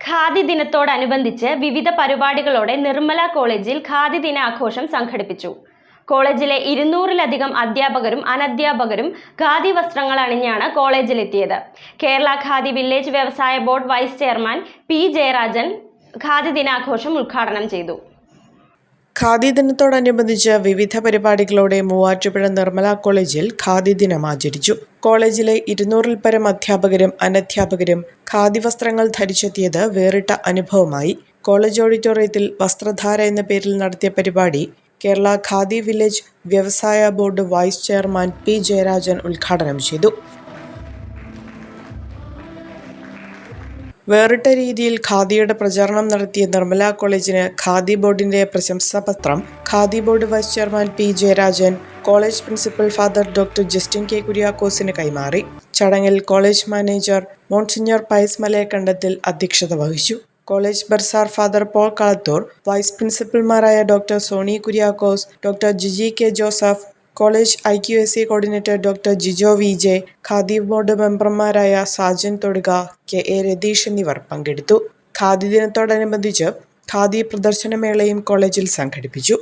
ഖാദി ദിനത്തോടനുബന്ധിച്ച് വിവിധ പരിപാടികളോടെ നിർമ്മല കോളേജിൽ ഖാദി ദിനാഘോഷം സംഘടിപ്പിച്ചു. കോളേജിലെ ഇരുന്നൂറിലധികം അധ്യാപകരും അനധ്യാപകരും ഖാദി വസ്ത്രങ്ങൾ അണിഞ്ഞാണ് കോളേജിലെത്തിയത്. കേരള ഖാദി വില്ലേജ് വ്യവസായ board vice chairman P Jayarajan Khadi ദിനാഘോഷം ഉദ്ഘാടനം ചെയ്തു. ഖാദി ദിനത്തോടനുബന്ധിച്ച് വിവിധ പരിപാടികളോടെ മൂവാറ്റുപുഴ നിർമ്മല കോളേജിൽ ഖാദി ദിനം ആചരിച്ചു. കോളേജിലെ ഇരുന്നൂറിൽ പരം അധ്യാപകരും അനധ്യാപകരും ഖാദി വസ്ത്രങ്ങൾ ധരിച്ചെത്തിയത് വേറിട്ട അനുഭവമായി. കോളേജ് ഓഡിറ്റോറിയത്തിൽ വസ്ത്രധാര എന്ന പേരിൽ നടത്തിയ പരിപാടി കേരള ഖാദി വില്ലേജ് വ്യവസായ board vice chairman P Jayarajan ഉദ്ഘാടനം ചെയ്തു. വേറിട്ട രീതിയിൽ ഖാദിയുടെ പ്രചാരണം നടത്തിയ നിർമ്മല കോളേജിന് ഖാദി ബോർഡിന്റെ പ്രശംസാപത്രം Khadi board vice chairman P Jayarajan college principal father doctor Justin K കുര്യാക്കോസിന് കൈമാറി. ചടങ്ങിൽ college manager monsignor Pius Malayakandathil അധ്യക്ഷത വഹിച്ചു. College bursar father Paul Kalathoor vice പ്രിൻസിപ്പൽമാരായ doctor Soni Kuriakose doctor Jiji K Joseph college I Q S C coordinator doctor Jijo V J Khadi board മെമ്പർമാരായ Sajan Thoduka K A Ratheesh എന്നിവർ പങ്കെടുത്തു. ഖാദി ദിനത്തോടനുബന്ധിച്ച് ഖാദി പ്രദർശനമേളയും കോളേജിൽ സംഘടിപ്പിച്ചു.